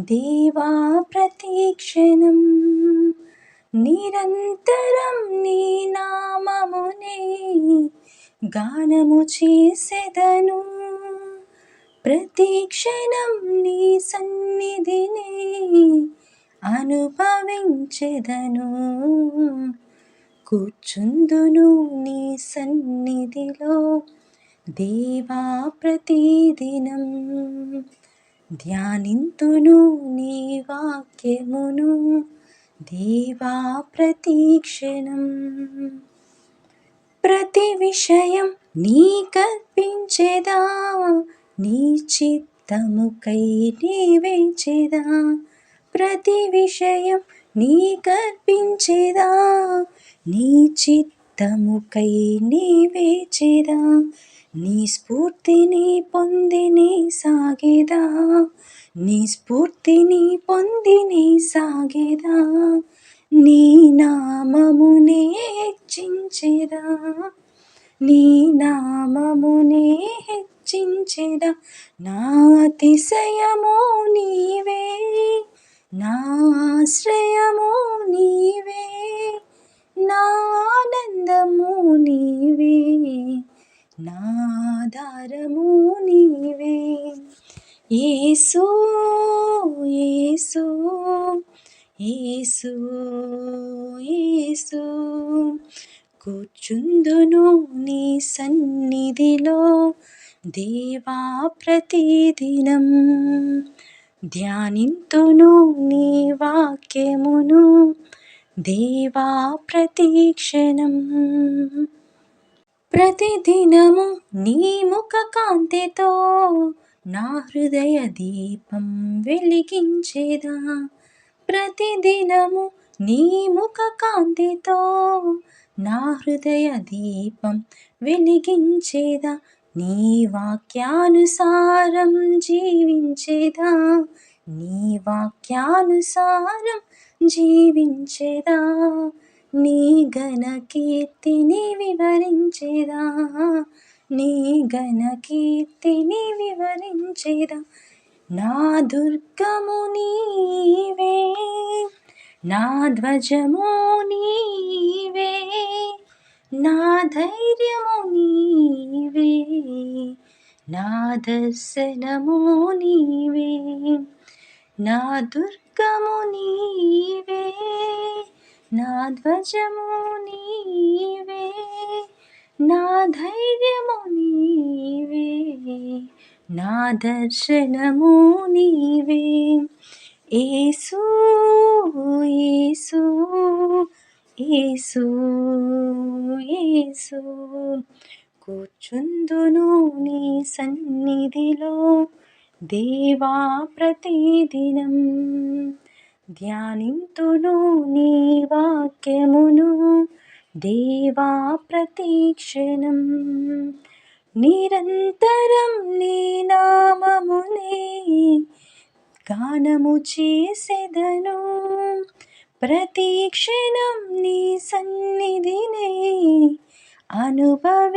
దేవా ప్రతీక్షణం. నిరంతరం నీ నామమునే గానము చేసెదను. ప్రతీక్షణం నీ సన్నిధిని అనుభవించెదను. కూర్చుందును నీ సన్నిధిలో దేవా ప్రతిదినం. ధ్యానింతును నీ వాక్యమును దేవా ప్రతీక్షణం. ప్రతి విషయం నీ కల్పించేదా? నీ చిత్తముకై నీవేచేదా ప్రతి విషయం నీ కల్పించేదా? నీ చిత్తముకై నీవేచేదా నీ స్ఫూర్తిని పొందిని సాగేదా? నీ స్ఫూర్తిని పొందిని సాగేదా? నీ నామమునే హెచ్చించేదా నీ నామమునే హెచ్చించేదా నా అతిశయము నీవే. నా ఆశ్రయము నీవే. నా నీవే నాధారము నీవే. ఏసో ఏసు ఏసు ఏసు కూర్చుందును నీ సన్నిధిలో దేవా ప్రతిదినం. ధ్యానింతును నీ దేవా ప్రతీక్షణం. ప్రతిదినము నీ ముఖ కాంతితో నా హృదయ దీపం వెలిగించేదా. ప్రతిదినము నీ ముఖ కాంతితో నా హృదయ దీపం వెలిగించేదా. నీ వాక్యానుసారం జీవించేదా. నీ వాక్యానుసారం జీవించేదా? నీ ఘన కీర్తిని వివరించేదా? నీ ఘన కీర్తిని వివరించేదా? నా దుర్గము నీవే నా ధ్వజము నీవే నా ధైర్యము నీవే నా దర్శనము నీవే నా దుర్గము నీ ధ్వజము నీవే నా ధైర్యము నీవే నా దర్శనము నీవే. ఏసు ఏసు ఏసు ఏసు కూర్చుందును నీ సన్నిధిలో దేవా ప్రతిదినం. ధ్యానింతును నీ వాక్యమును దేవా ప్రతీక్షణం. నిరంతరం నీ నామమునే గానము చేసేదను. ప్రతీక్షణం నీ సన్నిధినే అనుభవించెదను.